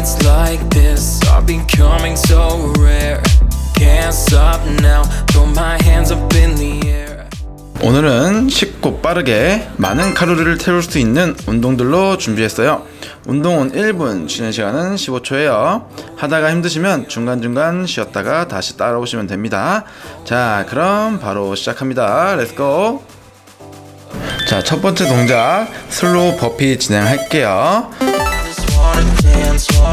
Nights like this are becoming so rare. Can't stop now, throw my hands up in the air. 오늘은 쉽고 빠르게 많은 칼로리를 태울 수 있는 운동들로 준비했어요. 운동은 1분, 쉬는 시간은 15초예요. 하다가 힘드시면 중간중간 쉬었다가 다시 따라오시면 됩니다. 자, 그럼 바로 시작합니다. 렛츠고! 자, 첫 번째 동작, 슬로우 버피 진행할게요.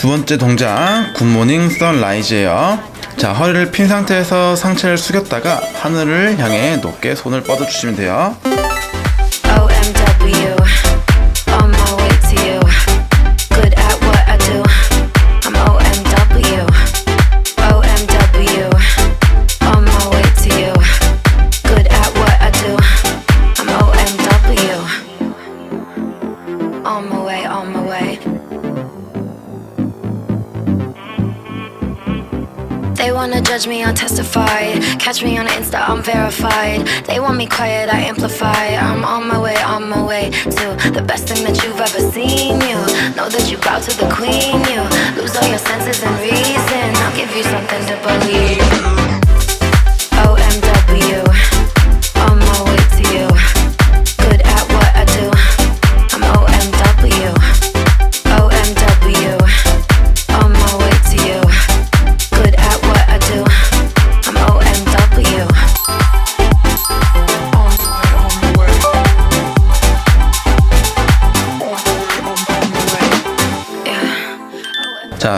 두 번째 동작, 굿모닝 선라이즈예요. 자, 허리를 핀 상태에서 상체를 숙였다가 하늘을 향해 높게 손을 뻗어주시면 돼요. Judge me, I'll testify. Catch me on Insta, I'm verified. They want me quiet, I amplify. I'm on my way, on my way to the best thing that you've ever seen. You know that you bow to the queen. You lose all your senses and reason. I'll give you something to believe.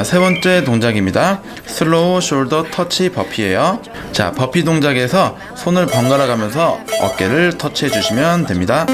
자, 세 번째 동작입니다. 슬로우 숄더 터치 버피예요. 자, 버피 동작에서 손을 번갈아 가면서 어깨를 터치해 주시면 됩니다.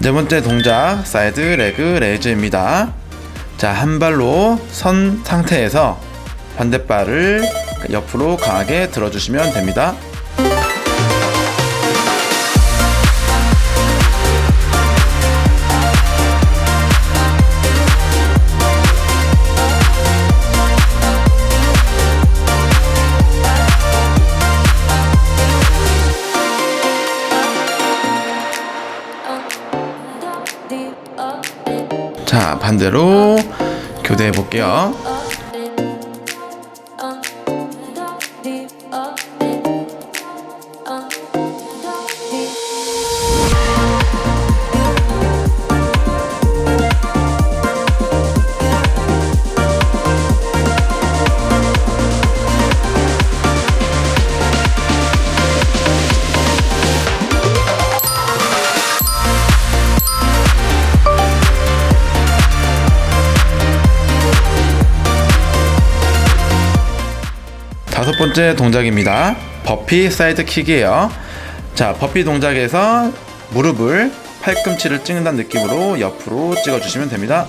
네 번째 동작, 사이드 레그 레이즈입니다. 자, 한 발로 선 상태에서 반대발을 옆으로 강하게 들어주시면 됩니다. 자, 반대로 교대해 볼게요. 다섯 번째 동작입니다. 버피 사이드 킥이에요. 자, 버피 동작에서 무릎을 팔꿈치를 찍는다는 느낌으로 옆으로 찍어주시면 됩니다.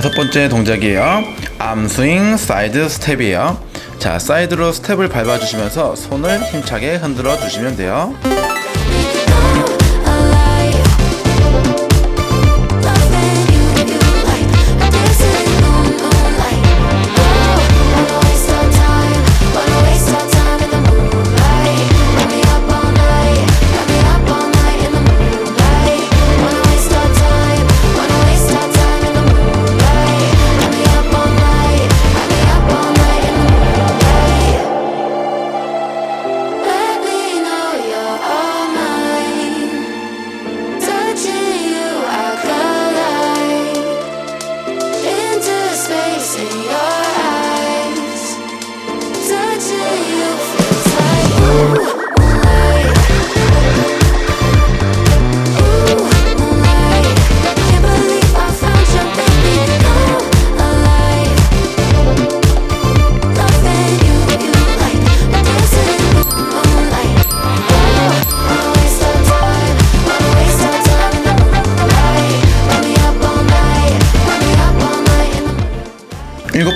여섯 번째 동작이에요. 암스윙 사이드 스텝이에요. 자, 사이드로 스텝을 밟아주시면서 손을 힘차게 흔들어 주시면 돼요.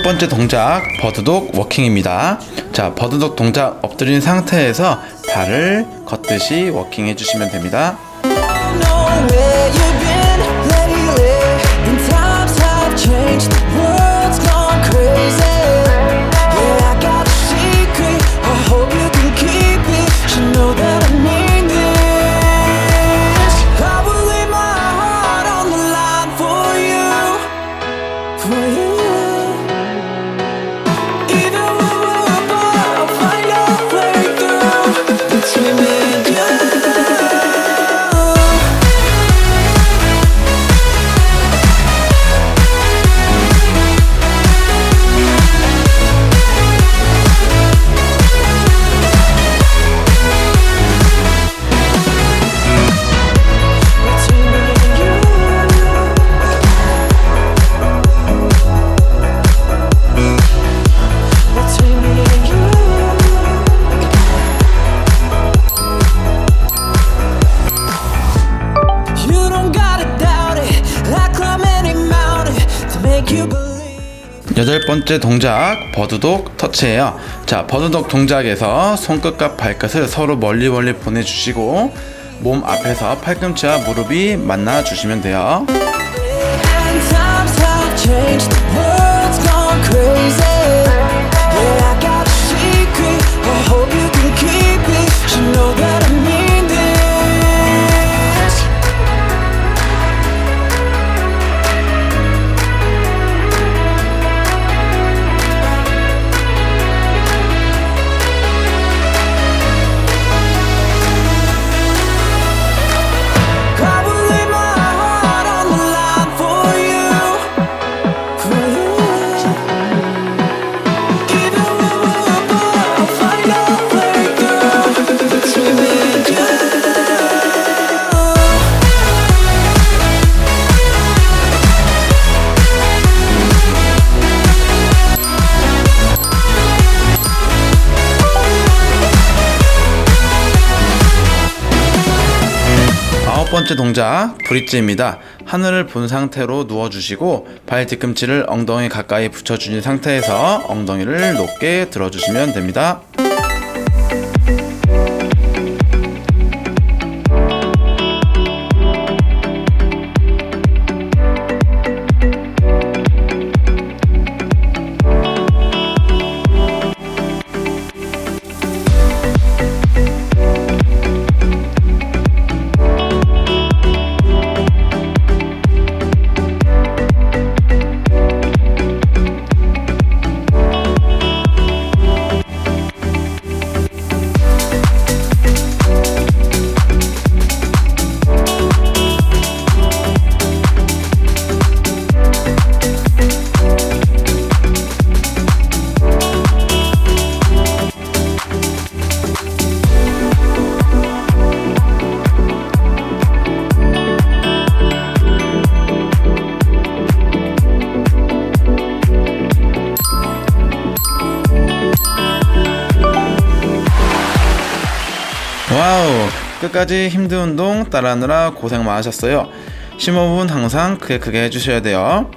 번째 동작 버드독 워킹입니다. 자, 버드독 동작 엎드린 상태에서 발을 걷듯이 워킹 해주시면 됩니다. 여덟 번째 동작 버드독 터치예요. 자, 버드독 동작에서 손끝과 발끝을 서로 멀리 멀리 보내주시고 몸 앞에서 팔꿈치와 무릎이 만나 주시면 돼요. 번째 동작 브릿지입니다. 하늘을 본 상태로 누워주시고 발 뒤꿈치를 엉덩이 가까이 붙여주신 상태에서 엉덩이를 높게 들어주시면 됩니다. 끝까지 힘든 운동 따라하느라 고생 많으셨어요. 심호흡은 항상 크게 크게 해주셔야 돼요.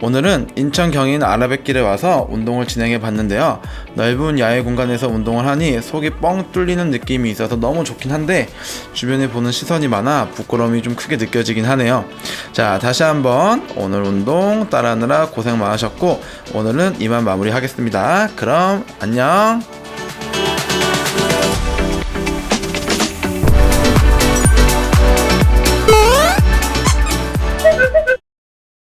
오늘은 인천 경인 아라뱃길에 와서 운동을 진행해 봤는데요. 넓은 야외 공간에서 운동을 하니 속이 뻥 뚫리는 느낌이 있어서 너무 좋긴 한데 주변에 보는 시선이 많아 부끄러움이 좀 크게 느껴지긴 하네요. 자 다시 한번 오늘 운동 따라하느라 고생 많으셨고 오늘은 이만 마무리 하겠습니다. 그럼 안녕